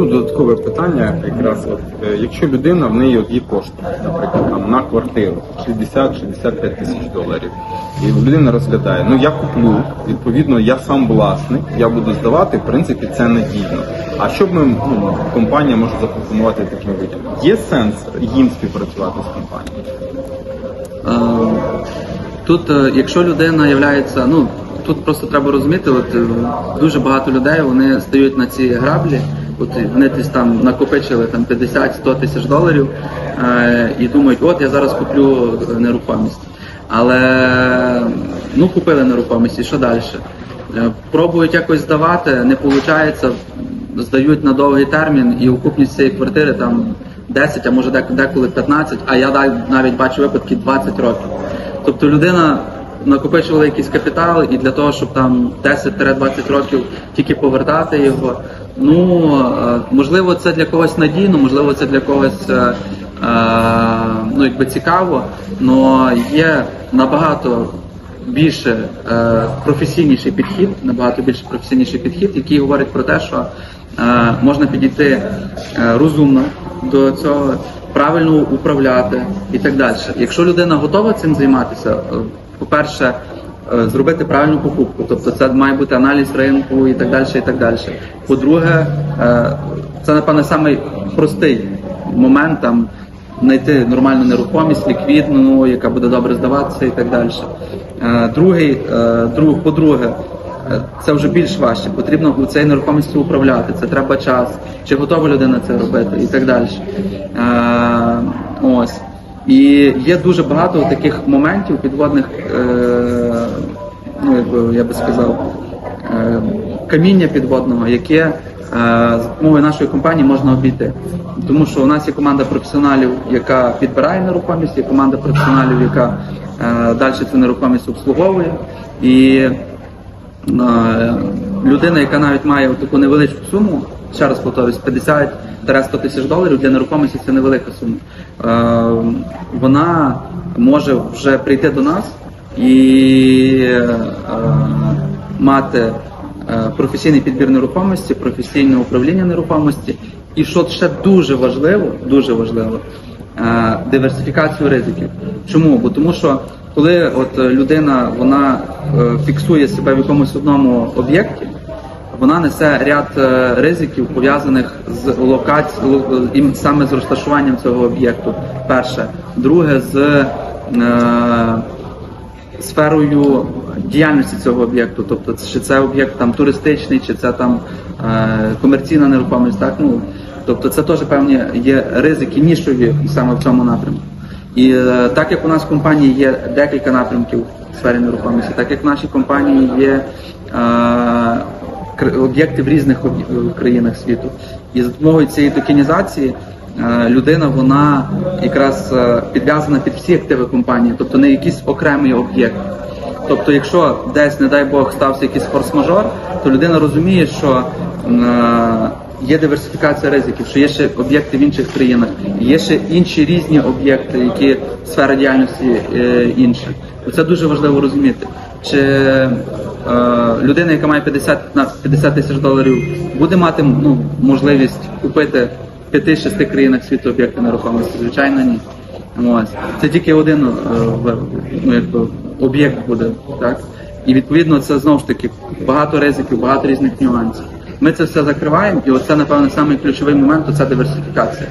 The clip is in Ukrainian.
ну, додаткове питання, якраз от, е, якщо людина в неї от є кошти, наприклад, там на квартиру 60-65 тисяч доларів, і людина розглядає, ну я куплю, відповідно, я сам власник, я буду здавати, в принципі, це надійно. А що б ми, ну, компанія може запропонувати таким людям? Є сенс їм співпрацювати з компанією? Е, Тут, е, якщо людина являється, ну тут просто треба розуміти, от дуже багато людей вони стають на ці граблі, вони десь там накопичили там 50-100 тисяч доларів е, і думають, от я зараз куплю нерухомість. Але ну купили нерухомість, і що далі? Е, Пробують якось здавати, не виходить, здають на довгий термін і окупність цієї квартири там 10, а може деколи 15, а я навіть бачу випадки 20 років. Тобто людина накопичувала якийсь капітал і для того, щоб там 10-20 років тільки повертати його. Ну е, можливо, це для когось надійно, можливо, це для когось е, е, ну, якби цікаво, але є набагато більше професійніший підхід, набагато більше професійніший підхід, який говорить про те, що можна підійти розумно до цього, правильно управляти і так далі. Якщо людина готова цим займатися, е, по-перше, е, зробити правильну покупку, тобто це має бути аналіз ринку і так далі. і так далі. По-друге, е, це напевне самий простий момент там знайти нормальну нерухомість, ліквідну, яка буде добре здаватися і так далі. Е, Другий, е, друг, по-друге, е, це вже більш важче. Потрібно у цій нерухомості управляти. Це треба час, чи готова людина це робити, і так далі. Е, Ось. І є дуже багато таких моментів підводних, е, ну якби я би сказав, е, каміння підводного, яке е, з допомогою нашої компанії можна обійти. Тому що у нас є команда професіоналів, яка підбирає нерухомість, є команда професіоналів, яка е, далі цю нерухомість обслуговує. І е, людина, яка навіть має таку невеличку суму, ще раз повторюсь, 50-100 тисяч доларів для нерухомості це невелика сума. Е, Вона може вже прийти до нас і е, мати е, професійний підбір нерухомості, професійне управління нерухомості. І що ще дуже важливо, дуже важливо, диверсифікацію ризиків. Чому? Бо тому що коли от людина вона фіксує себе в якомусь одному об'єкті, вона несе ряд е, ризиків пов'язаних з локацією саме з розташуванням цього об'єкту. Перше, друге з е, сферою діяльності цього об'єкту, тобто чи це об'єкт там туристичний, чи це там е, комерційна нерухомість, так ну тобто це теж певні є ризики нішові саме в цьому напрямку. І е, так як у нас в компанії є декілька напрямків в сфері нерухомості, так як в нашій компанії є е, об'єкти в різних країнах світу, і за допомогою цієї токенізації е, людина вона якраз е, підв'язана під всі активи компанії, тобто не якийсь окремий об'єкт. Тобто, якщо десь, не дай Бог, стався якийсь форс-мажор, то людина розуміє, що е, є диверсифікація ризиків, що є ще об'єкти в інших країнах, є ще інші різні об'єкти, які сфера діяльності інша. Це дуже важливо розуміти. Чи е, людина, яка має 50 на 50 тисяч доларів, буде мати ну, можливість купити в 5-6 країнах світу об'єкти нерухомості? Звичайно, ні. Ось. Це тільки один е, ну, якби, об'єкт буде, так? І відповідно це знову ж таки багато ризиків, багато різних нюансів. Ми це все закриваємо, і оце, напевно, самий ключовий момент це диверсифікація.